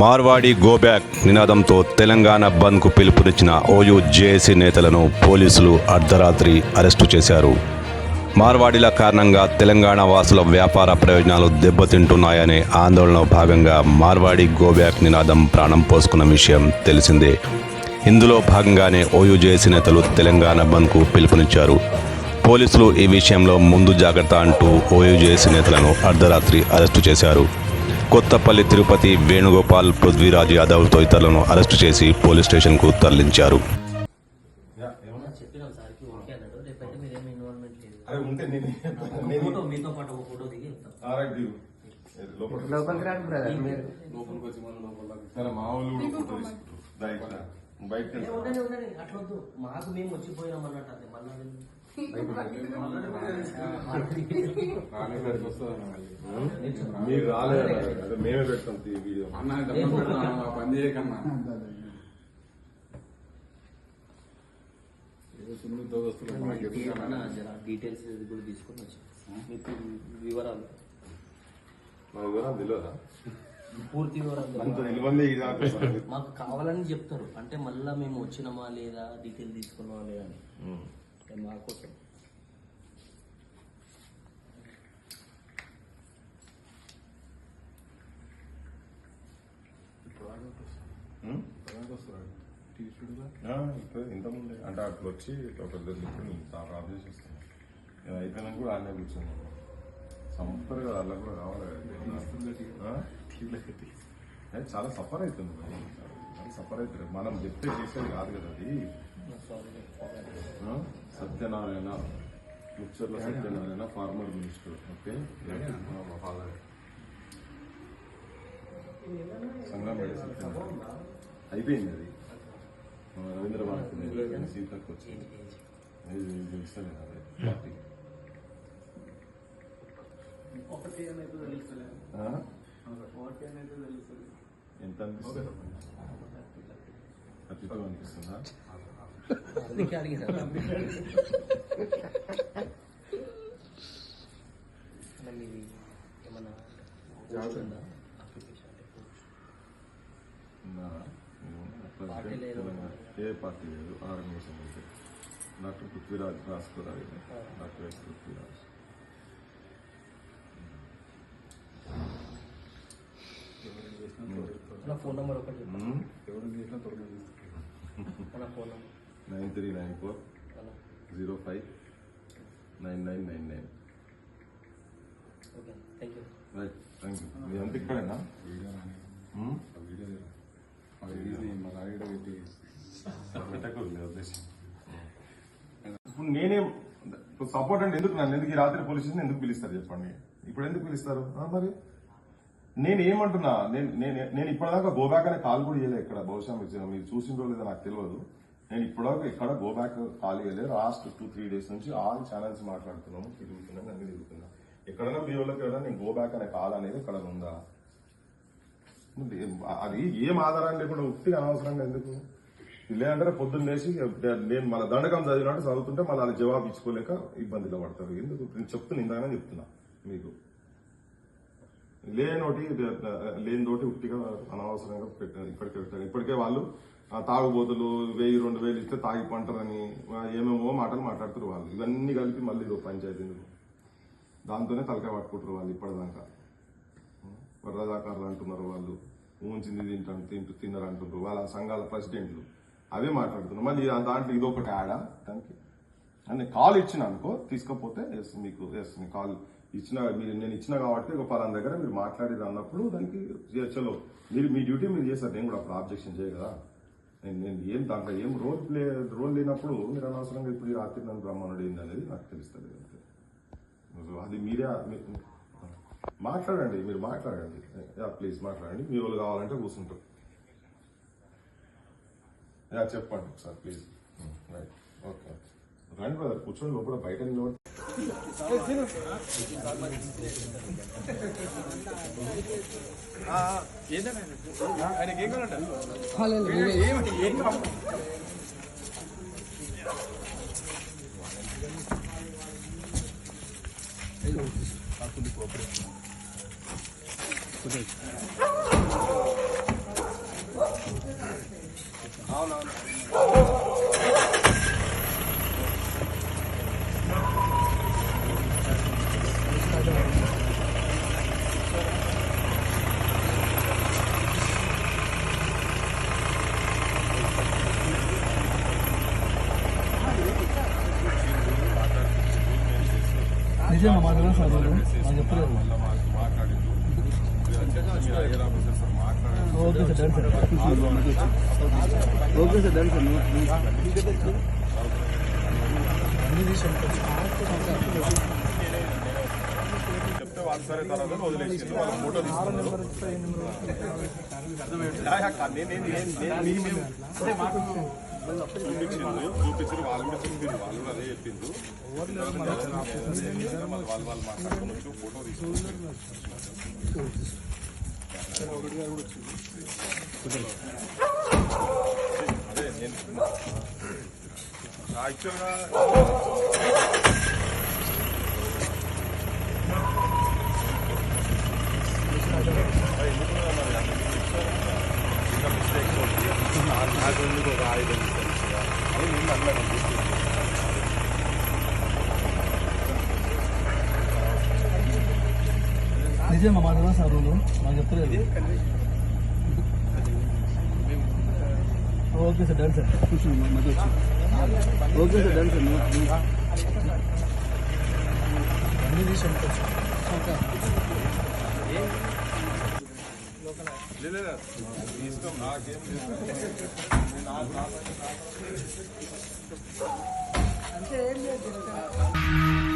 Marwadi go back నినాదంతో తెలంగాణ బంద్కు పిలుపునిచ్చిన OU JAC నేతలను పోలీసులు అర్ధరాత్రి అరెస్టు చేశారు. మార్వాడీల కారణంగా తెలంగాణ వాసుల వ్యాపార ప్రయోజనాలు దెబ్బతింటున్నాయనే ఆందోళనలో భాగంగా మార్వాడి గోబ్యాక్ నినాదం ప్రాణం పోసుకున్న విషయం తెలిసిందే. ఇందులో భాగంగానే ఓయూ జేఏసీ నేతలు తెలంగాణ బంద్కు పిలుపునిచ్చారు. పోలీసులు ఈ విషయంలో ముందు జాగ్రత్త అంటూ ఓయూ జేఏసీ నేతలను అర్ధరాత్రి అరెస్టు చేశారు. కొత్తపల్లి తిరుపతి వేణుగోపాల్ పృథ్వీరాజ్ యాదవ్ తదితరులను అరెస్టు చేసి పోలీస్ స్టేషన్కు తరలించారు. ఉండండి అట్లా వద్దు మాకు మేము వచ్చిపోయినాం అన్నట్టు మీరు రాలేదు మేమే పెడతాం ఈ వీడియో. పని చేయకన్నా. డీటెయిల్స్ కూడా తీసుకొని వచ్చి మీకు వివరాలు. మా వివరాలు తెలియదా? పూర్తి వివరాలు. మాకు కావాలని చెప్తారు. అంటే మళ్ళా మేము వచ్చినామా లేదా డీటెయిల్ తీసుకున్నామా లేదా అని. మా కోసం ఇంతకుముందే. అంటే అట్లా వచ్చి ఒక ఇప్పుడు చాలా ఆఫ్ చేసి నేను అయిపోయినాక కూడా ఆడనే కూర్చున్నాను సంపర్ కదా అలా కూడా కావాలి చాలా సఫర్ అవుతుంది మరి. చాలా సఫర్ అవుతుంది. మనం చెప్తే చేసేది కాదు కదా అది. Sorry? Satyanarayana Mucharla Satyanarayana former minister okay. Sangameda Satyanarayana. అయిపోయింది అది. మన రవీంద్ర భారతి సీతకు వచ్చింది. ఇది తెలుస్తలేదు అదే పార్టీ. ఆ? ఎంత అనిపిస్తుంది? టూ అనిపిస్తుందా? అందుకే అడిగిన మీది ఏమన్నా ఉందా. ఏ పార్టీ లేదు ఆర్గనైజేషన్ లేదు doctor Prithviraj రాసుకోరావు doctor S Prithviraj phone number ఒకటి. ఎవరు చేసినా త్వరగా phone number nine three nine four. Zero five nine nine nine nine. Okay thank you right thank you మీ అంత ఇక్కడేనా? Video video. పెట్టి ఇప్పుడు నేనేం ఇప్పుడు సపోర్ట్ అంటే ఎందుకు నన్ను? ఎందుకు ఈ రాత్రి పోలీస్ ఎందుకు పిలుస్తారు చెప్పండి? ఇప్పుడు ఎందుకు పిలుస్తారు? ఆ, మరి? నేను ఏమంటున్నా? నేను నేను నేను ఇప్పటిదాకా గోబ్యాక్ అనే కాల్ కూడా చేయలేదు ఇక్కడ బహుశా మీరు మీరు చూసిందో లేదో నాకు తెలియదు. నేను ఇప్పుడు ఇక్కడ గోబ్యాక్ కాల్ చేయలేదు లాస్ట్ టూ త్రీ డేస్ నుంచి ఆల్ ఛానల్స్ మాట్లాడుతున్నాము తిరుగుతున్నాను అన్ని తిరుగుతున్నా. ఎక్కడైనా మీ వాళ్ళకి నేను గో బ్యాక్ అనే కాల్ అనేది ఎక్కడ ఉందా? అది ఏం ఆధారం లేకుండా ఉట్టిగా అనవసరంగా ఎందుకు? లేదంటే పొద్దున్న లేచి నేను మన దండకం చదివినట్టు చదువుతుంటే మళ్ళీ అది జవాబు ఇచ్చుకోలేక ఇబ్బందిలో పడతారు. ఎందుకు? నేను చెప్తున్నా ఇందాకనే చెప్తున్నా మీకు. లేనోటి లేనితోటి ఉట్టిగా అనవసరంగా పెట్టారు. ఇప్పటికే పెట్టారు ఇప్పటికే వాళ్ళు తాగుబోతులు వెయ్యి రెండు వేలు ఇస్తే తాగి పంటారని ఏమేమో మాటలు మాట్లాడుతారు వాళ్ళు. ఇవన్నీ కలిపి మళ్ళీ ఇదో పంచాయతీ దాంతోనే తలకాయ పట్టుకుంటారు వాళ్ళు ఇప్పటిదాకా. వరదాకారులు అంటున్నారు వాళ్ళు. ఊంచింది తింటాను తింటూ తిన్నారు అంటున్నారు వాళ్ళ సంఘాల ప్రెసిడెంట్లు. అవే మాట్లాడుతున్నారు. మళ్ళీ దాంట్లో ఇదొకటి యాడా? దానికి. అని కాల్ ఇచ్చిన అనుకో తీసుకపోతే ఎస్ మీకు ఎస్ మీ కాల్ ఇచ్చిన మీరు నేను ఇచ్చిన కాబట్టి ఒక పలానా దగ్గర మీరు మాట్లాడేది అన్నప్పుడు దానికి చలో మీరు మీ డ్యూటీ మీరు చేస్తారు నేను కూడా అప్పుడు ఆబ్జెక్షన్ చేయగలరా నేను నేను ఏం దాంట్లో ఏం రోల్ ప్లే రోల్ లేనప్పుడు మీరు అనవసరంగా ఇప్పుడు రాత్రి నన్ను బ్రహ్మణుడు ఏంది అనేది నాకు తెలుస్తుంది అంతే. అది మీరే మాట్లాడండి మీరు మాట్లాడండి. యా ప్లీజ్ మాట్లాడండి. మీ వాళ్ళు కావాలంటే కూర్చుంటారు. యా చెప్పండి సార్ ప్లీజ్. రైట్. ఓకే. రండి బ్రదర్ కూర్చోండి లోపల బయట నిలబడి ఆయనకి ఏం కావాలండి ఏం కావాలి కోఆపరేషన్ మళ్ళీ మాకు మాట్లాడిండు మీ హైయర్ ఆఫీసర్ సార్ మాట్లాడారు okay sir done sir okay sir done sir చెప్తే వాళ్ళు సరే తర్వాత వదిలేసి వాళ్ళ ఫోటో తీసుకున్నారు యా, యా, కా- నేను- నేను- నేను- చూపించిండ్రు చూపించారు వాళ్ళు కూడా చెప్పిండ్రు వాళ్ళు కూడా అదే చెప్పిండ్రు వాళ్ళు వాళ్ళు మాట్లాడుకుని వచ్చి ఫోటో అదే నేను యాక్చువల్గా నిజంగా మాట సార్ వాళ్ళు. నాకు చెప్తలేదు okay sir done sir. Okay sir done sir. అన్ని తీసాను అంటే ఏం లేదు